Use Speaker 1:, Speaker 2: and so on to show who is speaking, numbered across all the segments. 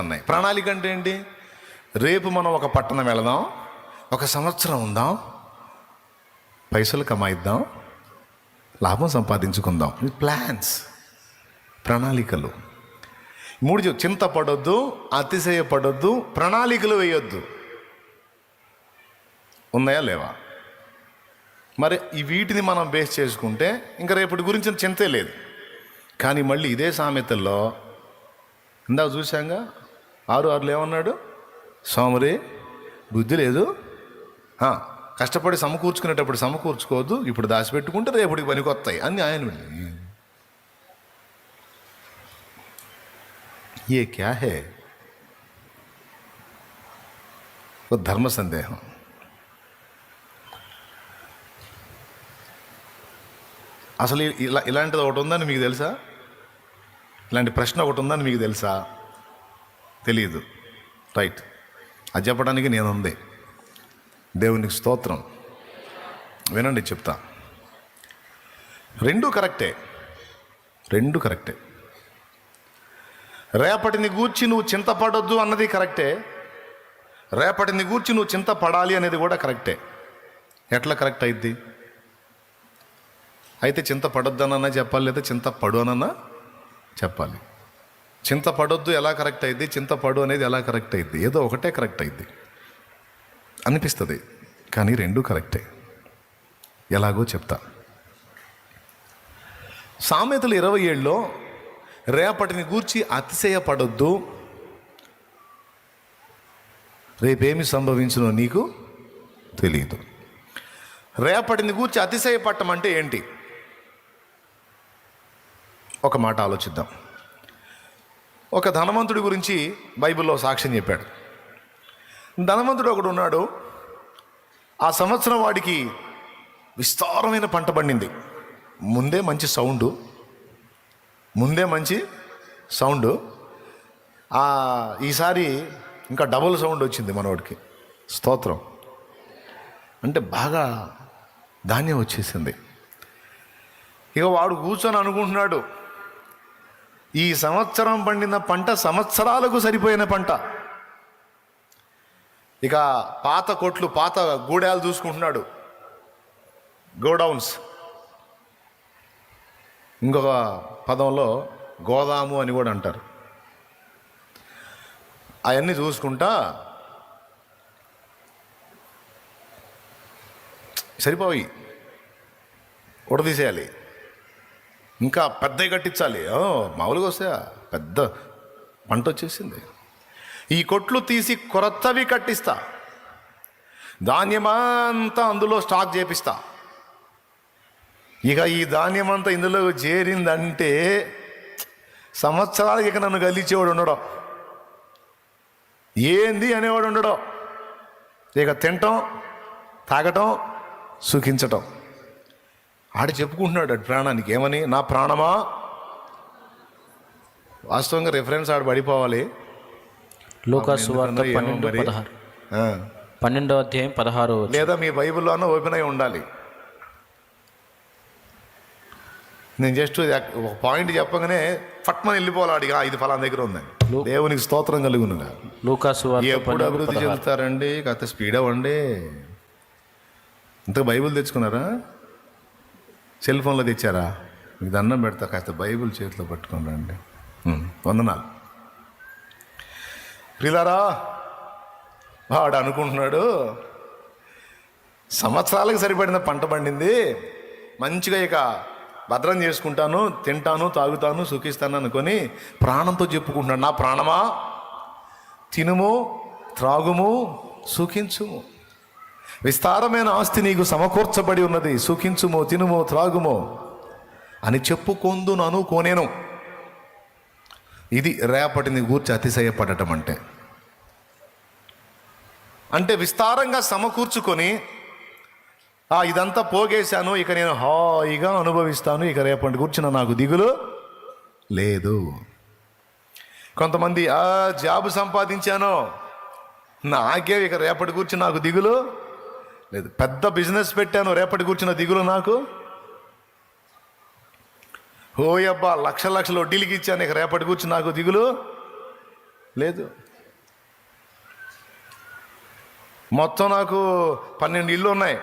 Speaker 1: ఉన్నాయి ప్రణాళిక అంటే ఏంటి? రేపు మనం ఒక పట్టణం వెళదాం ఒక సంవత్సరం ఉందాం పైసలు కమాయిద్దాం లాభం సంపాదించుకుందాం. ప్లాన్స్ ప్రణాళికలు. మూడు చింత పడొద్దు అతిశయపడొద్దు ప్రణాళికలు వేయొద్దు. ఉన్నాయా లేవా? మరి ఈ వీటిని మనం బేస్ చేసుకుంటే ఇంకా రేపటి గురించి చింతే లేదు. కానీ మళ్ళీ ఇదే సామెతల్లో ఇందాక చూసాంగా ఆరు ఆరులో ఏమన్నాడు? సోమరి బుద్ధి లేదు. కష్టపడి సమకూర్చుకునేటప్పుడు సమకూర్చుకోవద్దు. ఇప్పుడు దాచిపెట్టుకుంటే రేపటికి పనికొస్తాయి అన్ని ఆయన వెళ్ళి ఏ క్యా హే? ఒక ధర్మ సందేహం. అసలు ఇలా ఇలాంటిది ఒకటి ఉందని మీకు తెలుసా? ఇలాంటి ప్రశ్న ఒకటి ఉందని మీకు తెలుసా? తెలియదు రైట్ అది చెప్పడానికి నేను ఉంది దేవునికి స్తోత్రం. వినండి చెప్తా. రెండు కరెక్టే. రెండు కరెక్టే. రేపటిని గూర్చి నువ్వు చింతపడొద్దు అన్నది కరెక్టే. రేపటిని గూర్చి నువ్వు చింతపడాలి అనేది కూడా కరెక్టే. ఎట్లా కరెక్ట్ అయింది అయితే చింతపడొద్దనన్నా చెప్పాలి లేదా చింతపడు అనన్నా చెప్పాలి. చింత పడొద్దు ఎలా కరెక్ట్ అయింది చింత పడు అనేది ఎలా కరెక్ట్ అయింది ఏదో ఒకటే కరెక్ట్ అయింది అనిపిస్తుంది కానీ రెండూ కరెక్టే. ఎలాగో చెప్తా. సామెతలు ఇరవై ఏళ్ళలో రేపటిని గూర్చి అతిశయపడొద్దు. రేపేమి సంభవించునో నీకు తెలియదు రేపటిని గూర్చి అతిశయపట్టం అంటే ఏంటి? ఒక మాట ఆలోచిద్దాం. ఒక ధనవంతుడి గురించి బైబిల్లో సాక్ష్యం చెప్పాడు. ధనవంతుడు ఒకడు ఉన్నాడు. ఆ సంవత్సరం వాడికి విస్తారమైన పంట పండింది. ముందే మంచి సౌండ్. ముందే మంచి సౌండ్. ఈసారి ఇంకా డబుల్ సౌండ్ వచ్చింది మనవాడికి స్తోత్రం. అంటే బాగా ధాన్యం వచ్చేసింది. ఇక వాడు కూర్చొని అనుకుంటున్నాడు ఈ సంవత్సరం పండిన పంట సంవత్సరాలకు సరిపోయిన పంట. ఇక పాత కొట్లు పాత గూడాలు చూసుకుంటున్నాడు. గోడౌన్స్. ఇంకొక పదంలో గోదాము అని కూడా అంటారు. అవన్నీ చూసుకుంటా సరిపోయి ఉడదీసేయాలి. ఇంకా పెద్దవి కట్టించాలి. ఓ, మామూలుగా వస్తే పెద్ద పంట వచ్చేసింది. ఈ కొట్లు తీసి కొత్తవి కట్టిస్తా. ధాన్యమంతా అందులో స్టాక్ చేపిస్తా. ఇక ఈ ధాన్యం అంతా ఇందులో చేరిందంటే సంవత్సరాలకి ఇక నన్ను గలిచేవాడు ఉండడం. ఏంది అనేవాడు ఉండడం. ఇక తినటం తాగటం సుఖించటం. ఆడు చెప్పుకుంటున్నాడు ఆడు ప్రాణానికి. ఏమని? నా ప్రాణమా? వాస్తవంగా రిఫరెన్స్ ఆడు పడిపోవాలి.
Speaker 2: పన్నెండు అధ్యాయం పదహారు
Speaker 1: లేదా మీ బైబిల్లో అన్న ఓపెన్ అయి ఉండాలి. నేను జస్ట్ ఒక పాయింట్ చెప్పగానే ఫట్మని వెళ్ళిపోవాలి అడిగా ఇది ఫలానా దగ్గర ఉందని దేవునికి స్తోత్రం కలుగునుగా.
Speaker 2: లూకాసు
Speaker 1: ఎప్పుడు అభివృద్ధి చెందుతారండి? కాస్త స్పీడ్ అవ్వండి ఇంత బైబిల్ తెచ్చుకున్నారా? సెల్ ఫోన్లో తెచ్చారా? మీకు దండం పెడతా కాస్త బైబిల్ చేతిలో పట్టుకొని రండి. వందనాలు. ప్రిలారా వాడు అనుకుంటున్నాడు సంవత్సరాలకు సరిపడిన పంట పండింది మంచిగా ఇక భద్రం చేసుకుంటాను తింటాను తాగుతాను సుఖిస్తాను అనుకొని ప్రాణంతో చెప్పుకుంటున్నాడు. నా ప్రాణమా? తినుము త్రాగుము సుఖించుము. విస్తారమైన ఆస్తి నీకు సమకూర్చబడి ఉన్నది. సుఖించుమో తినుమో త్రాగుమో అని చెప్పుకొందునను కోనేను ఇది రేపటిని గూర్చి అతిశయపడటం అంటే. అంటే విస్తారంగా సమకూర్చుకొని "ఆ, ఇదంతా పోగేశాను ఇక నేను హాయిగా అనుభవిస్తాను ఇక రేపటి కూర్చున్న నాకు దిగులు లేదు. కొంతమంది ఆ జాబ్ సంపాదించాను నాకే ఇక రేపటి గురించి నాకు దిగులు లేదు. పెద్ద బిజినెస్ పెట్టాను రేపటి కూర్చున్న దిగులు నాకు. ఓయబ్బా లక్ష లక్షలు వడ్డీలకి ఇచ్చాను ఇక రేపటి కూర్చుని నాకు దిగులు. లేదు. మొత్తం నాకు పన్నెండు ఇళ్ళు ఉన్నాయి.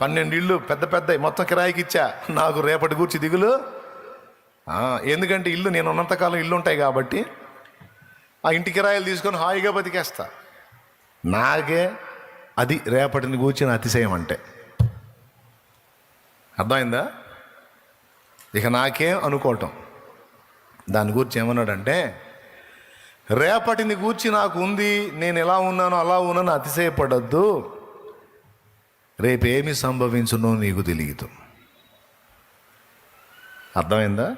Speaker 1: పన్నెండు ఇళ్ళు పెద్ద పెద్ద మొత్తం కిరాయికి ఇచ్చా. నాకు రేపటి కూర్చి దిగులు. ఎందుకంటే ఇల్లు నేను ఉన్నంతకాలం ఇల్లు ఉంటాయి కాబట్టి ఆ ఇంటి కిరాయిలు తీసుకొని హాయిగా బతికేస్తా. నాకే అది రేపటిని కూర్చిన అతిశయం అంటే. అర్థమైందా? ఇక నాకేం అనుకోవటం. దాని గురించి ఏమన్నాడంటే రేపటిని గూర్చి నాకు ఉంది నేను ఎలా ఉన్నానో అలా ఉన్నాను అతిశయపడద్దు. రేపేమి సంభవించునో నీకు తెలియదు అర్థమైందా?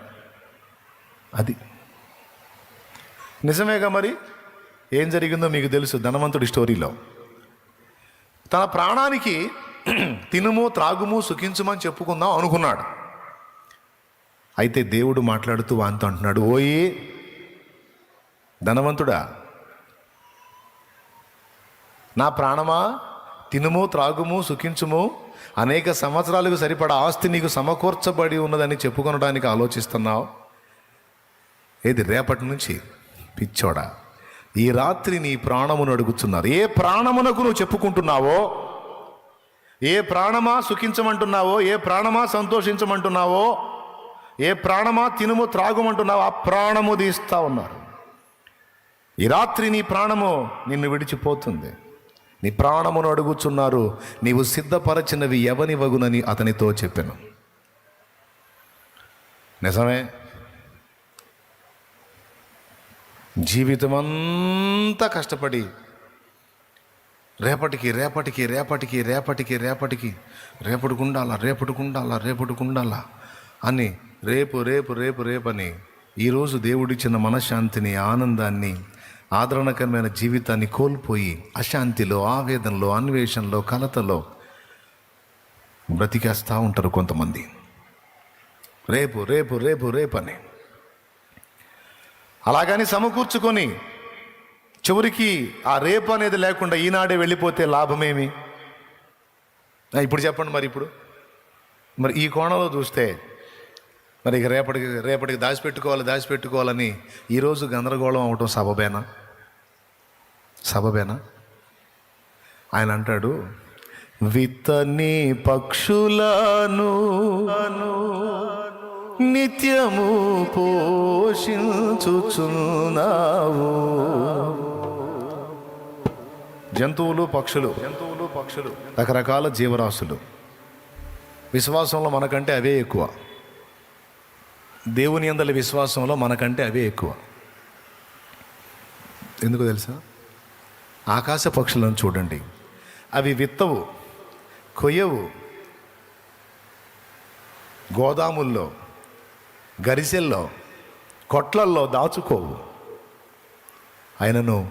Speaker 1: అది. నిజమేగా మరి? ఏం జరిగిందో మీకు తెలుసు ధనవంతుడి స్టోరీలో. తన ప్రాణానికి తినుము త్రాగుము సుఖించుమని చెప్పుకుందాం అనుకున్నాడు. అయితే దేవుడు మాట్లాడుతూ వాంతో అంటున్నాడు ఓయి ధనవంతుడా నా ప్రాణమా? తినుము త్రాగుము సుఖించుము అనేక సంవత్సరాలకు సరిపడా ఆస్తి నీకు సమకూర్చబడి ఉన్నదని చెప్పుకొనడానికి ఆలోచిస్తున్నావు? ఏది రేపటి నుంచి పిచ్చోడా? ఈ రాత్రి నీ ప్రాణమును అడుగుతున్నారు. ఏ ప్రాణమునకు నువ్వు చెప్పుకుంటున్నావో ఏ ప్రాణమా సుఖించమంటున్నావో ఏ ప్రాణమా సంతోషించమంటున్నావో ఏ ప్రాణమా తినుము త్రాగుమంటున్నావో ఆ ప్రాణము తీస్తా ఉన్నారు. ఈ రాత్రి నీ ప్రాణము నిన్ను విడిచిపోతుంది. నీ ప్రాణమును అడుగుచున్నారు నీవు సిద్ధపరచినవి ఎవనివగునని అతనితో చెప్పాను. నిజమే? జీవితమంతా కష్టపడి రేపటికి రేపటికి రేపటికి రేపటికి రేపటికి రేపటికి ఉండాలా రేపటికి ఉండాలా రేపటికి ఉండాలా అని రేపు రేపు రేపు రేపని ఈరోజు దేవుడిచ్చిన మనశ్శాంతిని ఆనందాన్ని ఆదరణకరమైన జీవితాన్ని కోల్పోయి అశాంతిలో ఆవేదనలో అన్వేషణలో కలతలో బ్రతికేస్తూ ఉంటారు కొంతమంది. రేపు రేపు రేపు రేపు అని అలాగని సమకూర్చుకొని చివరికి ఆ రేపు అనేది లేకుండా ఈనాడే వెళ్ళిపోతే లాభమేమి? ఇప్పుడు చెప్పండి మరి ఇప్పుడు. మరి ఈ కోణంలో చూస్తే మరి ఇక రేపటికి రేపటికి దాచిపెట్టుకోవాలి దాచిపెట్టుకోవాలని ఈరోజు గందరగోళం అవటం సబబేనా? సబబేనా? ఆయన అంటాడు విత్తని పక్షులను నిత్యము పోషించుచున్నావు. జంతువులు పక్షులు జంతువులు పక్షులు. రకరకాల జీవరాశులు. విశ్వాసంలో మనకంటే అవే ఎక్కువ. దేవుని అందలి విశ్వాసంలో మనకంటే అవే ఎక్కువ. ఎందుకు తెలుసా? ఆకాశ పక్షులను చూడండి. అవి విత్తవు కొయ్యవు. గోదాముల్లో గరిసెల్లో కొట్లల్లో దాచుకోవు. ఆయనను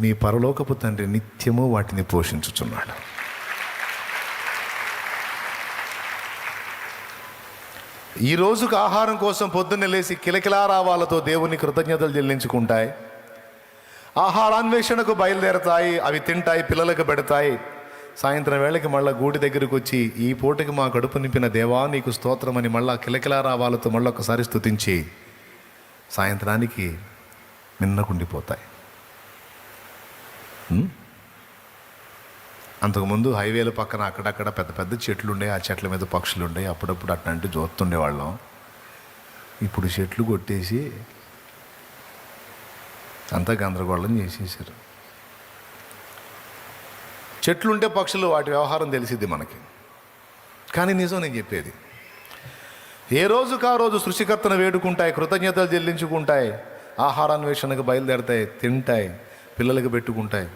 Speaker 1: మీ పరలోకపు తండ్రి నిత్యము వాటిని పోషించుచున్నాడు. ఈ రోజుకు ఆహారం కోసం పొద్దున్నే లేచి కిలకిలారావాలతో దేవుని కృతజ్ఞతలు చెల్లించుకుంటాయి. ఆహారాన్వేషణకు బయలుదేరతాయి అవి తింటాయి పిల్లలకు పెడతాయి. సాయంత్రం వేళకి మళ్ళా గూటి దగ్గరకు వచ్చి ఈ పూటకి మా కడుపు నింపిన దేవా నీకు స్తోత్రమని మళ్ళా కిలకిలా రావాలతో మళ్ళీ ఒకసారి స్తుతించి సాయంత్రానికి మిన్నకుండిపోతాయి అంతకుముందు హైవేల పక్కన అక్కడక్కడ పెద్ద పెద్ద చెట్లు ఉండే ఆ చెట్ల మీద పక్షులు ఉండే అప్పుడప్పుడు అట్లాంటి చూస్తుండేవాళ్ళం. ఇప్పుడు చెట్లు కొట్టేసి అంతా గందరగోళం చేసేసారు. చెట్లుంటే పక్షులు వాటి వ్యవహారం తెలిసిద్ది మనకి. కానీ నిజం నేను చెప్పేది. ఏ రోజుకు ఆ రోజు సృష్టికర్తను వేడుకుంటాయి కృతజ్ఞతలు చెల్లించుకుంటాయి ఆహారాన్వేషణకు బయలుదేరతాయి తింటాయి పిల్లలకు పెట్టుకుంటాయి.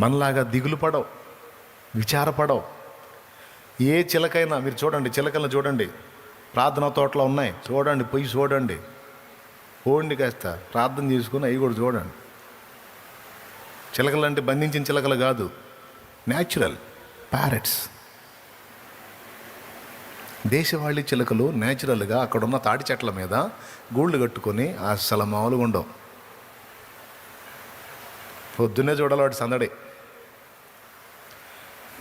Speaker 1: మనలాగా దిగులు పడవు విచారపడవు. ఏ చిలకైనా మీరు చూడండి చిలకలను చూడండి. ప్రార్థన తోటలో ఉన్నాయి చూడండి పొయ్యి చూడండి. పోండి కాస్త ప్రార్థన చేసుకుని అవి కూడా చూడండి. చిలకలు అంటే బంధించిన చిలకలు కాదు న్యాచురల్ ప్యారెట్స్ దేశవాళీ చిలకలు న్యాచురల్గా అక్కడున్న తాటి చెట్ల మీద గూళ్ళు కట్టుకొని అసలు మామూలుగా ఉండవు. పొద్దున్నే చూడాలి వాటి సందడి.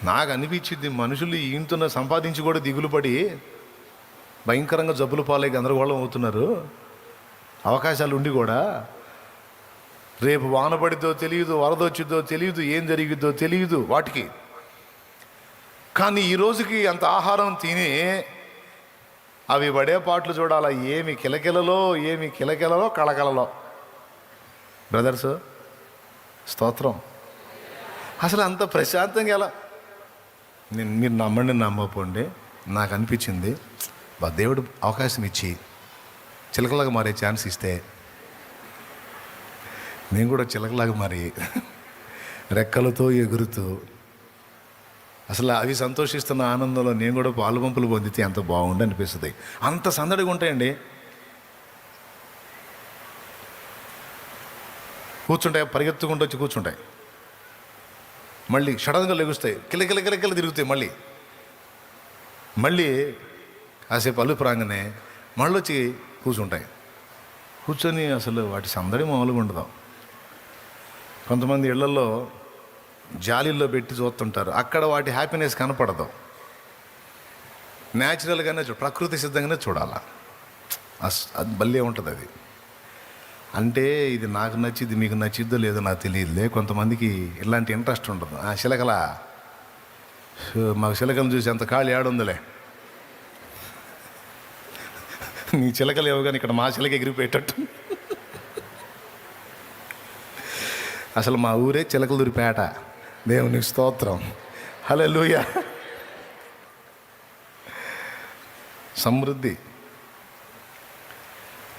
Speaker 1: నాకు అనిపించింది మనుషులు ఈయంతో సంపాదించి కూడా దిగులు పడి భయంకరంగా జబ్బులు పాలై గందరగోళం అవుతున్నారు. అవకాశాలు ఉండి కూడా రేపు వాన పడిద్దో తెలియదు వరద తెలియదు ఏం జరిగిద్దో తెలియదు వాటికి. కానీ ఈ రోజుకి అంత ఆహారం తిని అవి పడే పాటలు చూడాలా? ఏమి కిలకిలలో ఏమి కిలకిలలో కళకలలో బ్రదర్స్ స్తోత్రం. అసలు అంత ప్రశాంతంగా ఎలా? నేను మీరు నమ్మండి నమ్మపోండి నాకు అనిపించింది దేవుడు అవకాశం ఇచ్చి చిలకలాగా మారే ఛాన్స్ ఇస్తే నేను కూడా చిలకలాగా మారి రెక్కలతో ఎగురుతూ అసలు అవి సంతోషిస్తున్న ఆనందంలో నేను కూడా పాలు పంపులు పొందితే ఎంత బాగుండి అనిపిస్తుంది. అంత సందడిగా ఉంటాయండి. కూర్చుంటాయి పరిగెత్తుకుంటూ వచ్చి కూర్చుంటాయి. మళ్ళీ సడన్గా లెగుస్తాయి కిలకిల కిలకిల తిరుగుతాయి మళ్ళీ. మళ్ళీ కాసేపు అల్లు రాగానే మళ్ళీ వచ్చి కూర్చుంటాయి. కూర్చొని అసలు వాటి సందడి మామూలుగా ఉండదు. కొంతమంది ఇళ్ళలో జాలీల్లో పెట్టి చూస్తుంటారు. అక్కడ వాటి హ్యాపీనెస్ కనపడదు. న్యాచురల్గానే చూ ప్రకృతి సిద్ధంగానే చూడాల. అస్ అది భలే ఉంటుంది అది. అంటే ఇది నాకు నచ్చింది మీకు నచ్చిద్దో లేదో నాకు తెలియదులే. కొంతమందికి ఇలాంటి ఇంట్రెస్ట్ ఉండదు. ఆ శిలకల మాకు శిలకలను చూసి అంత ఖాళీ ఆడుందిలే. నీ చిలకలు ఏవో కానీ ఇక్కడ మా చిలక ఎగిరిపోయేటట్టు. అసలు మా ఊరే చిలకలూరిపేట దేవుని స్తోత్రం. హలో లూయ సమృద్ధి.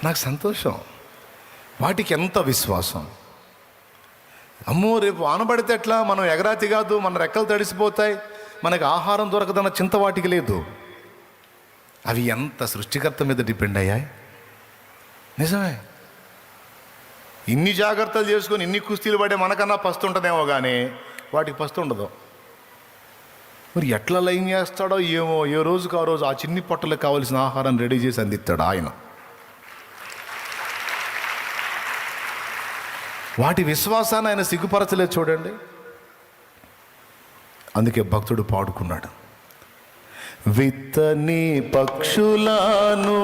Speaker 1: నాకు సంతోషం. వాటికి ఎంత విశ్వాసం. అమ్మో రేపు వానబడితే ఎట్లా? మనం ఎగరాతి కాదు మన రెక్కలు తడిసిపోతాయి. మనకి ఆహారం దొరకదన్న చింత వాటికి లేదు. అవి ఎంత సృష్టికర్త మీద డిపెండ్ అయ్యాయి? నిజమే. ఇన్ని జాగ్రత్తలు చేసుకొని ఇన్ని కుస్తీలు పడే మనకన్నా పస్తు ఉంటుందేమో కానీ వాటికి పస్తు ఉండదు. మరి ఎట్లా లైన్ చేస్తాడో ఏమో ఏ రోజుకు ఆ రోజు ఆ చిన్ని పొట్టలకు కావాల్సిన ఆహారం రెడీ చేసి అందిస్తాడు ఆయన. వాటి విశ్వాసాన్ని ఆయన సిగ్గుపరచలేదు చూడండి. అందుకే భక్తుడు పాడుకున్నాడు. విత్తని పక్షులాను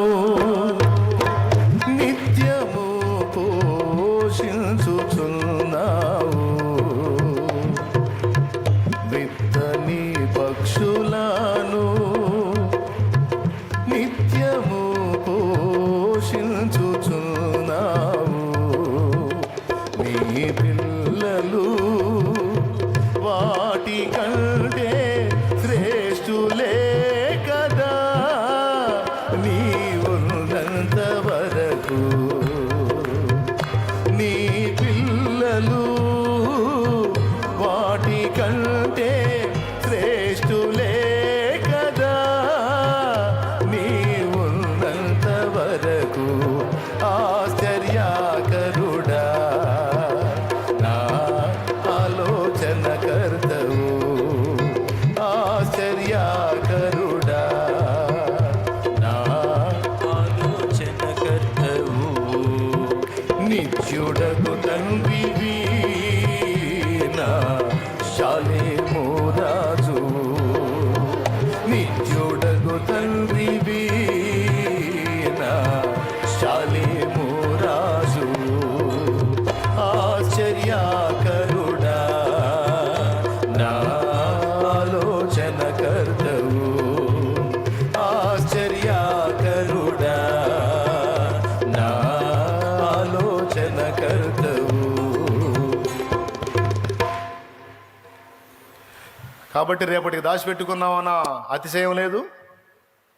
Speaker 1: కాబట్టి రేపటికి దాచిపెట్టుకున్నామన్న అతిశయం లేదు.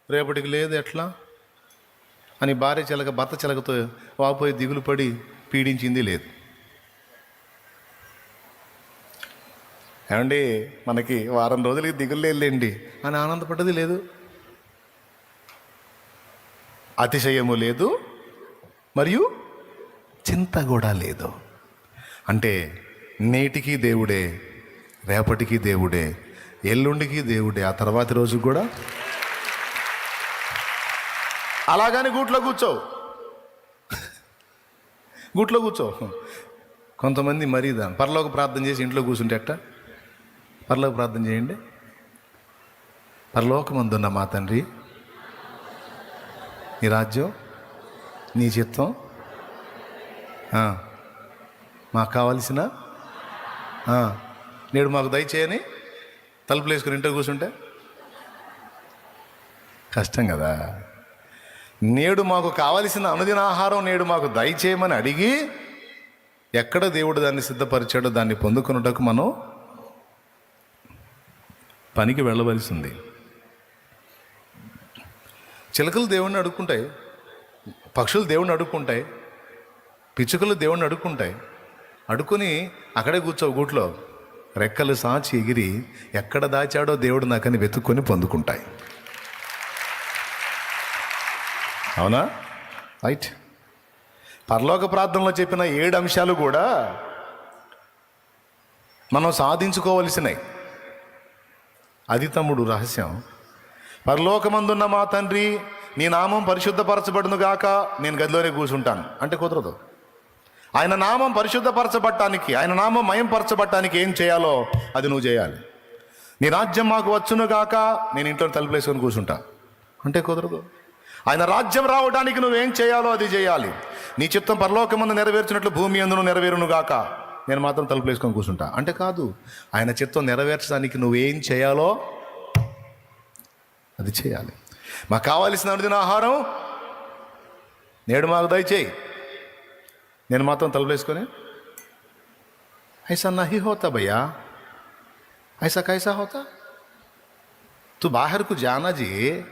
Speaker 1: రేపటికి లేదు ఎట్లా? అని భార్య చిలక భర్త చిలకతో వాపోయి దిగులు పడి పీడించింది లేదు. ఏమండి మనకి వారం రోజులకి దిగులు లేదులేండి అని ఆనందపడ్డది లేదు. అతిశయము లేదు మరియు చింత కూడా లేదు. అంటే నేటికి దేవుడే రేపటికి దేవుడే ఎల్లుండికి దేవుడే. ఆ తర్వాతి రోజు కూడా అలాగని గూట్లో కూర్చో గూట్లో కూర్చో కొంతమంది మరీ దాని పరలోక ప్రార్థన చేసి ఇంట్లో కూర్చుంటే ఎట్ట? పరలోక ప్రార్థన చేయండి. పరలోకమందున్న మా తండ్రి నీ రాజ్యం నీ చిత్తం మాకు కావలసిన నేడు మాకు దయచేయని తలుపులు వేసుకుని ఇంట్లో కూర్చుంటే? కష్టం కదా. నేడు మాకు కావలసిన అనుదిన ఆహారం నేడు మాకు దయచేయమని అడిగి ఎక్కడ దేవుడు దాన్ని సిద్ధపరిచాడో దాన్ని పొందుకున్నటకు మనం పనికి వెళ్ళవలసింది. చిలకలు దేవుణ్ణి అడుక్కుంటాయి పక్షులు దేవుణ్ణి అడుక్కుంటాయి పిచ్చుకలు దేవుణ్ణి అడుక్కుంటాయి. అడుక్కుని అక్కడే కూర్చోవు గూట్లో. రెక్కలు సాచి ఎగిరి ఎక్కడ దాచాడో దేవుడు నాకని వెతుక్కొని పొందుకుంటాయి. అవునా? రైట్ పరలోక ప్రార్థనలో చెప్పిన ఏడు అంశాలు కూడా మనం సాధించుకోవలసినవి అది తమ్ముడు రహస్యం. పరలోకమందున్న మా తండ్రి నీ నామం పరిశుద్ధపరచబడును గాక నేను గదిలోనే కూర్చుంటాను. అంటే కుదరదు. ఆయన నామం పరిశుద్ధపరచబట్టానికి ఆయన నామం మయంపరచబట్టానికి ఏం చేయాలో అది నువ్వు చేయాలి. నీ రాజ్యం మాకు వచ్చును గాక నేను ఇంట్లో తలుపులేసుకొని కూర్చుంటా. అంటే కుదరదు. ఆయన రాజ్యం రావడానికి నువ్వేం చేయాలో అది చేయాలి. నీ చిత్తం పరలోకమందు నెరవేర్చినట్లు భూమి అందును నెరవేరును గాక నేను మాత్రం తలుపులేసుకొని కూర్చుంటా. అంటే కాదు ఆయన చిత్తం నెరవేర్చడానికి నువ్వేం చేయాలో అది చేయాలి. మాకు కావాల్సిన అనుదిన ఆహారం నేడు మాకు దయచేయి. నేను మాత్రం తలుపులేసుకొని ఐసా నహి హోతా భయ్యా? ఐసా కైసా హోతా? తు బాహర్కు జానాజీ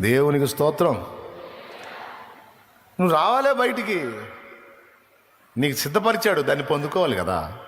Speaker 1: దేవునికి స్తోత్రం. నువ్వు రావాలే బయటికి. నీకు సిద్ధపరిచాడు దాన్ని పొందుకోవాలి కదా.